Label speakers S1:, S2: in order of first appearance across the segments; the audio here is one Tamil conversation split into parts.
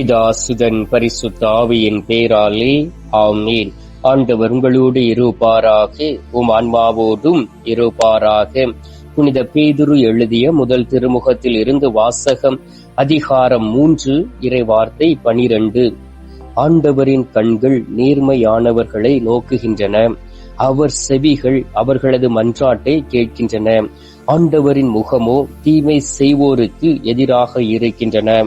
S1: பிதாசுதன் பரிசுத்த ஆவியின் பேராலே ஆமீன். ஆண்டவர் உங்களோடு இருப்பாராக உம் ஆன்மாவோடும் இருப்பாராக. புனித பேதுரு எழுதிய முதல் திருமுகத்தில் இருந்து வாசகம் அதிகாரம் மூன்று இறைவார்த்தை பனிரெண்டு. ஆண்டவரின் கண்கள் நேர்மையானவர்களை நோக்குகின்றன. அவர் செவிகள் அவர்களது மன்றாட்டை கேட்கின்றன. ஆண்டவரின் முகமோ தீமை செய்வோருக்கு எதிராக இருக்கின்றன.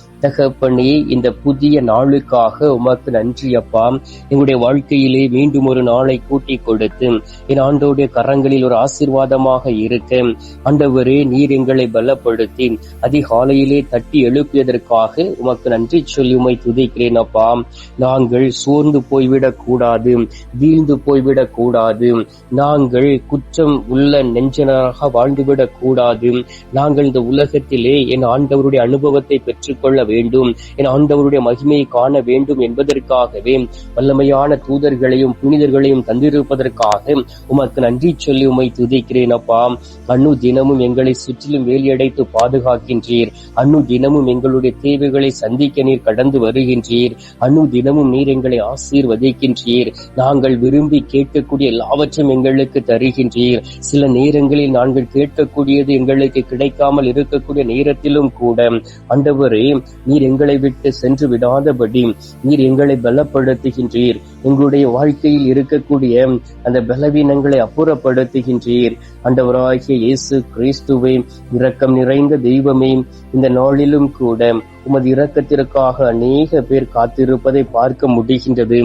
S1: தகப்பனே இந்த புதிய நாளுக்காக உமக்கு நன்றி அப்பா எங்களுடைய வாழ்க்கையிலே மீண்டும் ஒரு நாளை கூட்டி கொடுத்து என் ஆண்டோடைய கரங்களில் ஒரு ஆசீர்வாதமாக இருக்க. ஆண்டவரே நீர் எங்களை பலப்படுத்தி அதிகாலையிலே தட்டி எழுப்பியதற்காக உமக்கு நன்றி சொல்லி உமை துதிக்கிறேன் அப்பா. நாங்கள் சோர்ந்து போய்விடக் கூடாது வீழ்ந்து போய்விடக் கூடாது. நாங்கள் குற்றம் உள்ள நெஞ்சனராக வாழ்ந்துவிடக் கூடாது. நாங்கள் இந்த உலகத்திலே என் ஆண்டவருடைய அனுபவத்தை பெற்றுக்கொள்ள வேண்டும் என் ஆண்டவருடைய மகிமையை காண வேண்டும் என்பதற்காகவே வல்லமையான தூதர்களையும் புனிதர்களையும் தந்திருப்பதற்காக உமக்கு நன்றி சொல்லி உமை துதிக்கிறேன் அப்பா. அன்னு தினமும் எங்களை சுற்றிலும் வேலியடைத்து பாதுகாக்கின்றீர். அன்னு தினமும் எங்களுடைய தேவைகளை சந்திக்க நீர் கடந்து வருகின்றீர். அன்னு தினமும் நீர் எங்களை ஆசீர்வதிக்கின்றீர். நாங்கள் விரும்பி கேட்கக்கூடிய எல்லாவற்றையும் எங்களுக்கு தருகின்றீர். சில நேரங்களில் நாங்கள் கேட்கக்கூடியது எங்களுக்கு கிடைக்காமல் இருக்கக்கூடிய நேரத்திலும் கூட. அண்டவரே நீர் எங்களை விட்டு சென்று விடாதபடி நீர் எங்களை பலப்படுத்துகின்றீர். எங்களுடைய வாழ்க்கையில் இருக்கக்கூடிய அந்த பலவீனங்களை அப்புறப்படுத்துகின்றீர். ஆண்டவராகிய இயேசு கிறிஸ்துவே இரக்கம் நிறைந்த தெய்வமே இந்த நாளிலும் கூட உமது இரக்கத்திற்காக அநேக பேர் காத்திருப்பதை பார்க்க முடிகின்றது.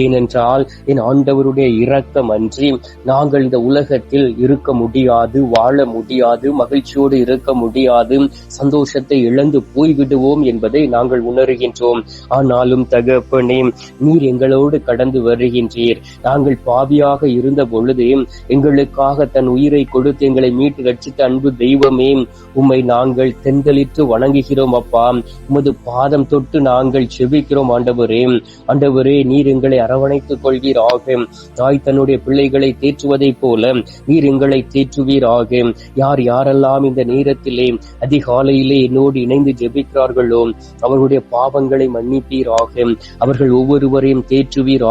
S1: ஏனென்றால் என் ஆண்டவருடைய இரக்கம் அன்றி நாங்கள் இந்த உலகத்தில் இருக்க முடியாது வாழ முடியாது மகிழ்ச்சியோடு இருக்க முடியாது சந்தோஷத்தை இழந்து போய்விடுவோம் என்பதை நாங்கள் உணர்கின்றோம். ஆனாலும் தகப்பனே நீர் எங்களோடு கடந்து வருகின்றீர். நாங்கள் பாவியாக இருந்த பொழுது எங்களுக்காக தன் உயிரை கொடுத்து எங்களை மீட்டு ரட்சித்த அன்பு தெய்வமே உம்மை நாங்கள் தெந்தளித்து வணங்குகிறோம் அப்பா. உமது பாதம் தொட்டு நாங்கள் செபிக்கிறோம் ஆண்டவரே. ஆண்டவரே நீர் எங்களை அரவணைத்துக் கொள்வீராக. தாய் தன்னுடைய பிள்ளைகளை தேற்றுவதைப் போல நீர் எங்களை தேற்றுவீராக. யார் யாரெல்லாம் இந்த நேரத்திலே அதிகாலையிலே என்னோடு இணைந்து ஜெபிக்கிறார்களோ அவர்களுடைய பாவங்களை மன்னிப்பீராக. அவர்கள் ஒவ்வொருவரையும் தேற்றுவீராக.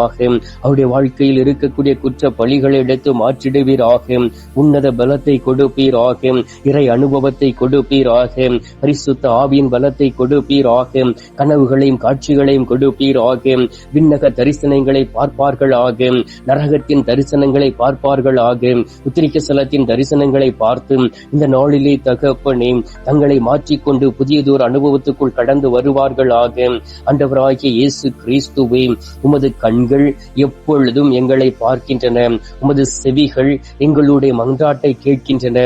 S1: அவருடைய வாழ்க்கையில் இருக்கக்கூடிய குற்ற பழிகளை எடுத்து மாற்றிடுவீராக உன்னத பலத்தை கொடுப்பீராக இறை அனுபவத்தை கொடுப்பீராக பரிசுத்த ஆவியின் பலத்தை கொடுப்பீராக கனவுகளையும் காட்சிகளையும் கொடுப்பீராக விண்ணக தரிசனங்களை பார்ப்பார்களாக நரகத்தின் தரிசனங்களை பார்ப்பார்கள் ஆகும். உத்திரிக்க சலத்தின் தரிசனங்களை பார்த்து இந்த நாளிலே தகப்பனே தங்களை மாற்றிக்கொண்டு புதியதொரு அனுபவத்துக்குள் கடந்து வருவார்கள் வருவார்களாக அண்டவராகிய இயேசு கிறிஸ்துவே உமது கண்கள் எப்பொழுதும் எங்களை பார்க்கின்றன. உமது செவிகள் எங்களுடைய மன்றாட்டை கேட்கின்றன.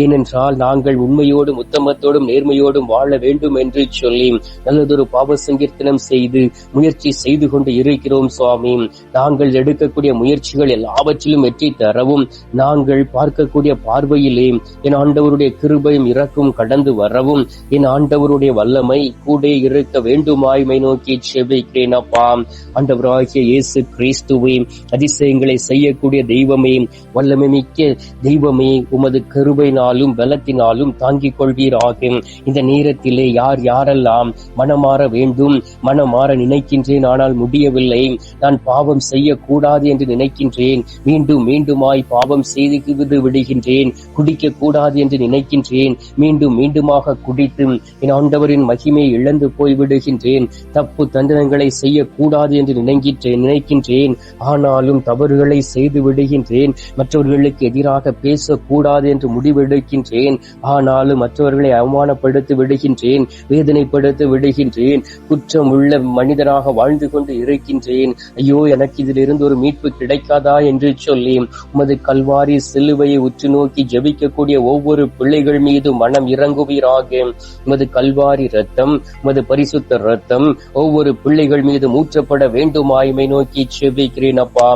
S1: ஏனென்றால் நாங்கள் உண்மையோடும் உத்தமத்தோடும் நேர்மையோடும் வாழ வேண்டும் என்று சொல்லி நல்லதொரு பாவ சங்கீர்த்தனம் செய்து முயற்சி செய்து கொண்டு இருக்கிறோம் சுவாமி. நாங்கள் எடுக்கக்கூடிய முயற்சிகள் எல்லாவற்றிலும் வெற்றி தரவும் நாங்கள் பார்க்கக்கூடிய பார்வையிலே என் ஆண்டவருடைய கிருபையும் இறக்கும் கடந்து வரவும் என் ஆண்டவருடைய வல்லமை கூட இருக்க வேண்டுமாய்மை நோக்கி செபிக்கிறேன் அப்பா. ஆண்டவராகிய இயேசு கிறிஸ்துவே அதிசயங்களை செய்யக்கூடிய தெய்வமே வல்லமை மிக்க தெய்வமே உமது கருபையினாலும் பலத்தினாலும் தாங்கிக் கொள்வீராக. இந்த நேரத்திலே யார் யாரெல்லாம் மனமாற வேண்டும் மனமாற நினைக்கின்றேன் ஆனால் முடியவில்லை நான் பாவம் செய்யக்கூடாது என்று நினைக்கின்றேன் மீண்டும் மீண்டுமாய் பாவம் செய்து விடுகின்றேன் குடிக்க கூடாது என்று நினைக்கின்றேன் மீண்டும் மீண்டுமாக குடித்து என் ஆண்டவரின் மகிமையை இழந்து போய் விடுகின்றேன் தப்பு தண்டனங்களை செய்யக்கூடாது என்று நினைக்கின்றேன் நினைக்கின்றேன். ஆனாலும் தவறுகளை செய்து விடுகின்றேன். மற்றவர்களுக்கு எதிராக பேசக்கூடாது என்று முடிவெடுக்கின்றேன். ஆனாலும் மற்றவர்களை அவமானப்படுத்தி விடுகின்றேன். வேதனைப்படுத்தி விடுகின்றேன். குற்றம் உள்ள மனிதராக வாழ்ந்து கொண்டு இருக்கின்றேன். ஐயோ எனக்கு இதிலிருந்து ஒரு மீட்பு கிடைக்காதா என்று சொல்லி உமது கல்வாரி சிலுவையை உற்று நோக்கி ஜபிக்கக்கூடிய ஒவ்வொரு பிள்ளைகள் மீது மனம் இறங்குவீராக. உமது கல்வாரி ரத்தம் உமது பரிசுத்த ரத்தம் ஒவ்வொரு பிள்ளைகள் மீது மூற்றப்பட வேண்டுமாய்மை நோக்கி நோக்கி செபிக்கிறேன் அப்பா.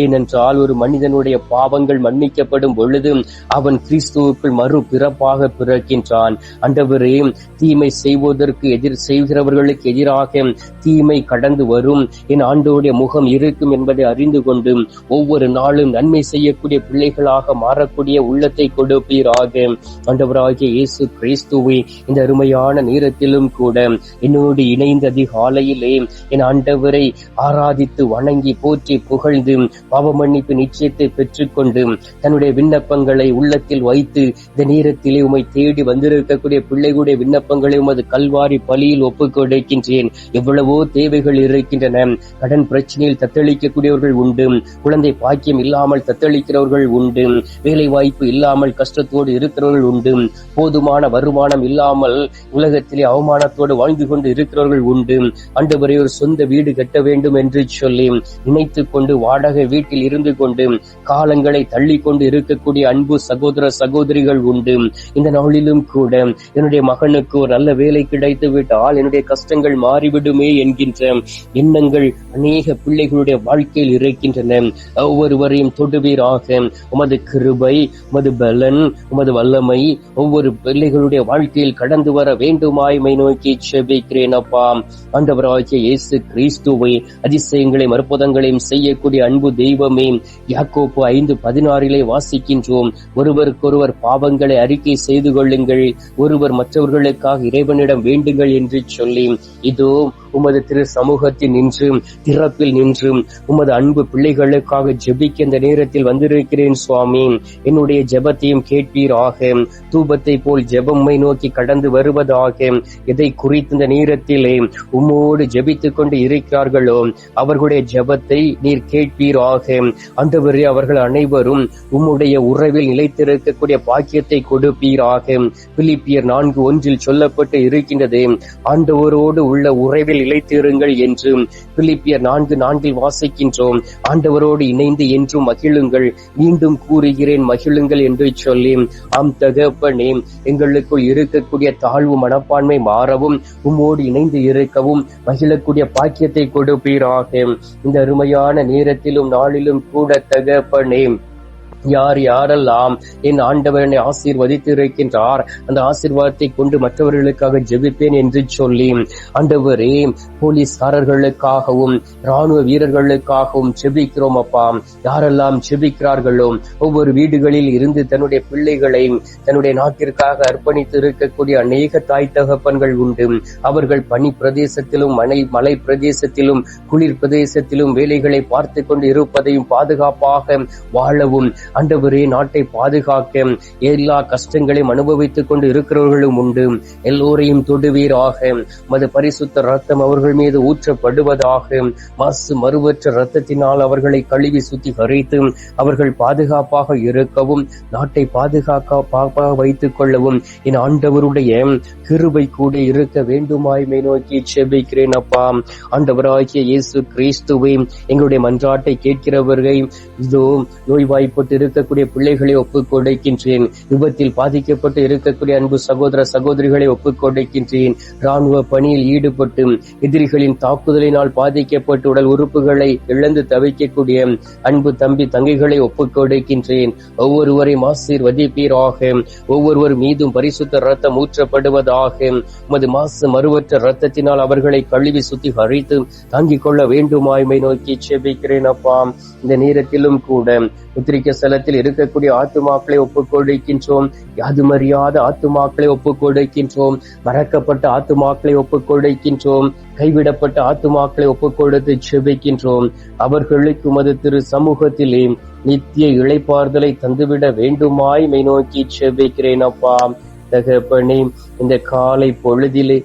S1: ஏனென்றால் ஒரு மனிதனுடைய பாவங்கள் மன்னிக்கப்படும் பொழுது அவன் கிறிஸ்துவுக்குள் மறு பிறப்பாக பிறக்கின்றான். அண்டவரே தீமை செய்வதற்கு எதிர் செய்கிறவர்களுக்கு எதிராக தீமை கடந்து வரும். என் ஆண்டோடைய முகம் இருக்கும் என்பதை அறிந்து கொண்டு ஒவ்வொரு நாளும் நன்மை செய்யக்கூடிய பிள்ளைகளாக மாறக்கூடிய உள்ளத்தை கொடுப்பீராக. ஆண்டவராகிய இயேசு கிறிஸ்துவை இந்த அருமையான நேரத்திலும் கூட என்னோடு இணைந்த அதிகாலையிலே என் ஆண்டவரை ஆராதித்து வணங்கி போற்றி புகழ்ந்து பாவ மன்னிப்பு நிச்சயத்தை பெற்றுக்கொண்டு தன்னுடைய விண்ணப்பங்களை உள்ளத்தில் வைத்து இந்த நேரத்திலே உமை தேடி வந்திருக்கக்கூடிய பிள்ளைகளுடைய விண்ணப்பங்களை உமது கல்வாரி பலியில் ஒப்புக்கொடுக்கின்றேன் எவ்வளவோ தேவைகள் இருக்கின்றன. கடன் பிரச்சனையில் தத்தளிக்கக்கூடியவர்கள் உண்டு. குழந்தை பாக்கியம் இல்லாமல் தத்தளிக்கிறவர்கள் உண்டு. வேலை வாய்ப்பு இல்லாமல் கஷ்டத்தோடு இருக்கிறவர்கள் உண்டு. போதுமான வருமானம் இல்லாமல் உலகத்திலே அவமானத்தோடு வாழ்ந்து கொண்டு இருக்கிறவர்கள் உண்டு. அன்று ஒரு சொந்த வீடு கட்ட வேண்டும் என்று சொல்லி சொல்லி நினைத்துக் கொண்டு வாடகை வீட்டில் இருந்து கொண்டு காலங்களை தள்ளி கொண்டு இருக்கக்கூடிய அன்பு சகோதர சகோதரிகள் உண்டு. இந்த நாளிலும் கூட என்னுடைய மகனுக்கு ஒரு நல்ல வேலை கிடைத்து விட்டால் என்னுடைய கஷ்டங்கள் மாறிவிடுமே என்கின்ற எண்ணங்கள் அநேக பிள்ளைகளுடைய வாழ்க்கையில் இருக்கின்றன. ஒவ்வொருவரையும் தொடுவீராக உமது கிருபை உமது பலன் உமது வல்லமை ஒவ்வொரு பிள்ளைகளுடைய வாழ்க்கையில் கடந்து வர வேண்டுமாய்மை நோக்கி செபிக்கிறேன் அப்பா. ஆண்டவராகிய இயேசு கிறிஸ்துவை அதிசயங்களை அற்புதங்களையும் செய்யக்கூடிய அன்பு தெய்வமே. யாக்கோப்பு ஐந்து பதினாறிலே வாசிக்கின்றோம். ஒருவருக்கொருவர் பாவங்களை அறிக்கை செய்து கொள்ளுங்கள். ஒருவர் மற்றவர்களுக்காக இறைவனிடம் வேண்டுங்கள் என்று சொல்லி இதோ உமது திரு சமூகத்தில் நின்று திறப்பில் நின்று உமது அன்பு பிள்ளைகளுக்காக ஜெபிக்க இந்த நேரத்தில் வந்திருக்கிறேன் சுவாமி. என்னுடைய ஜெபத்தையும் கேட்பீராக. தூபத்தை போல் ஜெபம்மை நோக்கி கடந்து வருவதாக. எதை குறித்து இந்த நேரத்திலே உம்மோடு ஜெபித்துக் கொண்டு இருக்கிறார்களோ அவர்களுடைய ஜெபத்தை நீர் கேட்பீராக. அந்தவரே அவர்கள் அனைவரும் உம்முடைய உறவில் நிலைத்திருக்கக்கூடிய பாக்கியத்தை கொடுப்பீராக. பிலிப்பியர் நான்கு ஒன்றில் சொல்லப்பட்டு இருக்கின்றது ஆண்டவரோடு உள்ள உறவில் நிலைத்திருங்கள் என்று பிலிப்பியர் நான்கு நான்கில் வாசிக்கின்றோம். ஆண்டவரோடு இணைந்து என்றும் மகிழுங்கள். மீண்டும் கூறுகிறேன் மகிழுங்கள் என்று சொல்லி ஆம் தகப்பனே எங்களுக்குள் இருக்கக்கூடிய தாழ்வு மனப்பான்மை மாறவும் உம்மோடு இணைந்து இருக்கவும் மகிழக்கூடிய பாக்கியத்தை கொடுப்பீராக. இந்த அருமையான நேரத்திலும் நாளிலும் கூட தகப்பனே யார் யாரெல்லாம் என் ஆண்டவர் என்னை ஆசீர்வதித்து இருக்கின்றார் அந்த ஆசீர்வாதத்தை கொண்டு மற்றவர்களுக்காக ஜெபிப்பேன் என்று சொல்லி ஆண்டவரே போலீஸ்காரர்களுக்காகவும் ராணுவ வீரர்களுக்காகவும் ஜெபிக்கிறோம் அப்பா. யாரெல்லாம் ஜெபிக்கிறார்களோ ஒவ்வொரு வீடுகளில் இருந்து தன்னுடைய பிள்ளைகளை தன்னுடைய நாட்டிற்காக அர்ப்பணித்து இருக்கக்கூடிய அநேக தாய் தகப்பன்கள் உண்டு. அவர்கள் பனி பிரதேசத்திலும் மலை மலை பிரதேசத்திலும் குளிர் பிரதேசத்திலும் வேலைகளை பார்த்து கொண்டு இருப்பதையும் பாதுகாப்பாக வாழவும் ஆண்டவரே நாட்டை பாதுகாக்க எல்லா கஷ்டங்களையும் அனுபவித்துக் கொண்டு இருக்கிறவர்களும் உண்டு. எல்லோரையும் தொடுவீராக. மது பரிசுத்த ரத்தம் அவர்கள் மீது ஊற்றப்படுவதாக. மாசு மறுவற்ற ரத்தத்தினால் அவர்களை கழுவி சுத்திகரித்து அவர்கள் பாதுகாப்பாக இருக்கவும் நாட்டை பாதுகாப்பாக வைத்துக் கொள்ளவும் என் ஆண்டவருடைய கிருபை கூட இருக்க வேண்டுமாய்மை நோக்கி செபிக்கிறேன் அப்பா. ஆண்டவராகிய இயேசு கிறிஸ்துவை எங்களுடைய மன்றாட்டை கேட்கிறவர்கள் இதோ நோய்வாய்ப்பட்டு இருக்கக்கூடிய பிள்ளைகளை ஒப்புக் கொடுக்கின்றேன். விபத்தில் பாதிக்கப்பட்டு இருக்கக்கூடிய அன்பு சகோதர சகோதரிகளை ஒப்புக் கொடுக்கின்றேன். ராணுவ பணியில் ஈடுபட்டு எதிரிகளின் தாக்குதலினால் பாதிக்கப்பட்டு உடல் உறுப்புகளை இழந்து தவிக்கக்கூடிய அன்பு தம்பி தங்கைகளை ஒப்புக் கொடுக்கின்றேன். ஒவ்வொருவரையும் ஆசீர்வதிப்பீராக. ஒவ்வொருவர் மீதும் பரிசுத்த ரத்தம் ஊற்றப்படுவதாக. உமது மாசு மறுவற்ற ரத்தத்தினால் அவர்களை கழுவி சுத்தி அழித்து தாங்கிக் கொள்ள வேண்டுமாய்மை நோக்கி செபிக்கிறேன் அப்பா. இந்த நேரத்திலும் கூட உத்திரிக்க ஸ்தலத்தில் இருக்கக்கூடிய ஆத்துமாக்களை ஒப்புக் கொடுக்கின்றோம் யாது ஆத்துமாக்களை ஒப்புக் கொடுக்கின்றோம் மறக்கப்பட்ட ஆத்துமாக்களை ஒப்புக் கொடுக்கின்றோம் கைவிடப்பட்ட ஆத்துமாக்களை ஒப்புக் கொடுத்து செபிக்கின்றோம். அவர்களுக்கு உமது திரு சமூகத்திலே நித்திய இழைப்பார்தலை தந்துவிட வேண்டுமாய் மெய் நோக்கி செபிக்கிறேன் அப்பா. தகப்பனே இந்த காலை பொழுதிலே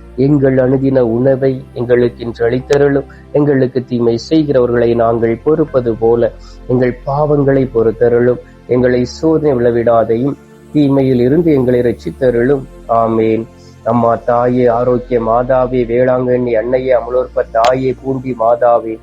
S1: எங்கள் அணுதின உணவை எங்களுக்கு இன்று அளித்தருளும். எங்களுக்கு தீமை செய்கிறவர்களை நாங்கள் பொறுப்பது போல எங்கள் பாவங்களை பொறுத்தருளும். எங்களை சோதனை விளவிடாதையும் தீமையில் இருந்து எங்களை ரட்சித்தருளும் ஆமேன். அம்மா தாயே ஆரோக்கிய மாதாவே வேளாங்கண்ணி அன்னையே அமலோற்ப தாயே பூண்டி மாதாவே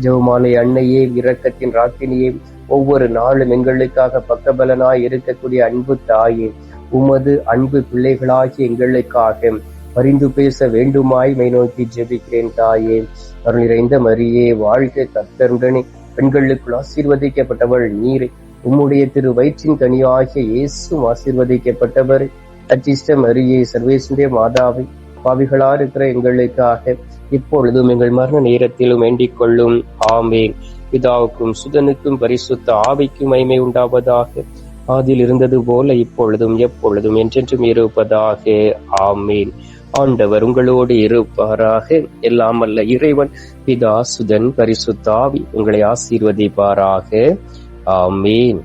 S1: ஜெவமாலை அன்னையே இரக்கத்தின் ராக்கினியே ஒவ்வொரு நாளும் எங்களுக்காக பக்கபலனாய் இருக்கக்கூடிய அன்பு தாயே உமது அன்பு பிள்ளைகளாகி எங்களுக்காக பரிந்து பேச வேண்டுமாய் மை நோக்கி ஜெபிக்கிறேன் தாயே. அருள் நிறைந்த மரியே வாழ்க்கை கத்தருடனே பெண்களுக்குள் ஆசீர்வதிக்கப்பட்டவள் நீரை. உம்முடைய திரு வயிற்றின் கனியாகிய இயேசும் ஆசீர்வதிக்கப்பட்டவர். அச்சிஷ்ட மரியே சர்வேசுடைய மாதாவை பாவிகளா இருக்கிற எங்களுக்காக இப்பொழுதும் எங்கள் மரண நேரத்திலும் வேண்டிக் கொள்ளும் ஆமேன். பிதாவுக்கும் சுதனுக்கும் பரிசுத்த ஆவிக்கும் மைமை உண்டாவதாக. அதில் இருந்தது போல இப்பொழுதும் எப்பொழுதும் என்றென்றும் இருப்பதாக. ஆமீன். ஆண்டவர் உங்களோடு இருப்பாராக. எல்லாம் அல்ல இறைவன் பிதா சுதன் உங்களை ஆசீர்வதிப்பாராக. ஆமீன்.